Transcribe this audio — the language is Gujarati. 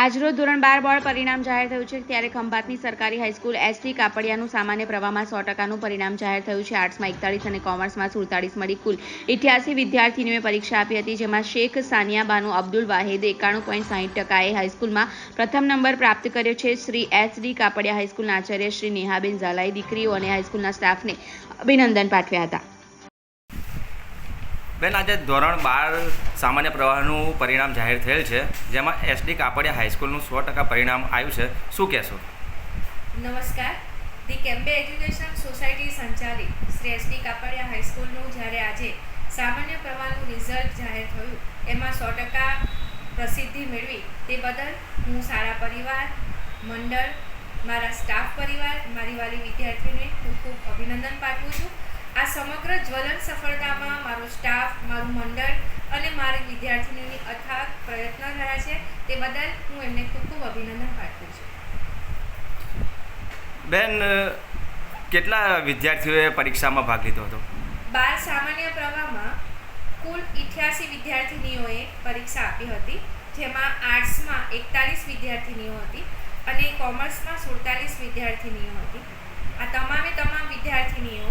આજરોજ ધોરણ બાર બોર્ડ પરિણામ જાહેર થયું છે. ત્યારે ખંભાતની સરકારી હાઈસ્કૂલ એસટી કાપડિયાનું સામાન્ય પ્રવાહમાં સો ટકાનું પરિણામ જાહેર થયું છે. આર્ટ્સમાં એકતાળીસ અને કોમર્સમાં સુડતાળીસ મળી કુલ ઇઠ્યાસી વિદ્યાર્થીનીઓએ પરીક્ષા આપી હતી, જેમાં શેખ સાનિયા બાનુ અબ્દુલ વાહિદે એકાણું પોઈન્ટ સાહીઠ ટકાએ હાઈસ્કૂલમાં પ્રથમ નંબર પ્રાપ્ત કર્યો છે. શ્રી એસડી કાપડિયા હાઈસ્કૂલના આચાર્ય શ્રી નેહાબેન ઝાલાએ દીકરીઓ અને હાઈસ્કૂલના સ્ટાફને અભિનંદન પાઠવ્યા હતા. બેન, આજે ધોરણ બાર સામાન્ય પ્રવાહનું પરિણામ જાહેર થયેલ છે, જેમાં એસડી કાપડિયા હાઈસ્કૂલનું સો ટકા પરિણામ આવ્યું છે. શું કહેશો? નમસ્કાર. ધી કેમ્બે એજ્યુકેશન સોસાયટી સંચાલિત શ્રી એસડી કાપડિયા હાઈસ્કૂલનું જ્યારે આજે સામાન્ય પ્રવાહનું રિઝલ્ટ જાહેર થયું, એમાં સો ટકા પ્રસિદ્ધિ મેળવી. તે બદલ હું સારા પરિવાર, મંડળ, મારા સ્ટાફ પરિવાર, મારી વાલી વિદ્યાર્થીને ખૂબ ખૂબ અભિનંદન પાઠવું છું. આ સમગ્ર જ્વલન સફળતામાં મારો સ્ટાફ મારું મંડળ અને મારી વિદ્યાર્થીનીઓની અથાગ પ્રયત્ન રહ્યા છે. તે બદલ હું એમને ખૂબ ખૂબ અભિનંદન પાઠવું છું. બેન કેટલા વિદ્યાર્થીઓએ પરીક્ષામાં ભાગ લીધો હતો? બાર સામાન્ય પ્રવાહમાં કુલ ઇઠ્યાસી વિદ્યાર્થીનીઓએ પરીક્ષા આપી હતી જેમાં આર્ટ્સમાં એકતાલીસ વિદ્યાર્થીનીઓ હતી અને કોમર્સમાં સુડતાલીસ વિદ્યાર્થીનીઓ હતી. આ તમામે તમામ વિદ્યાર્થીનીઓ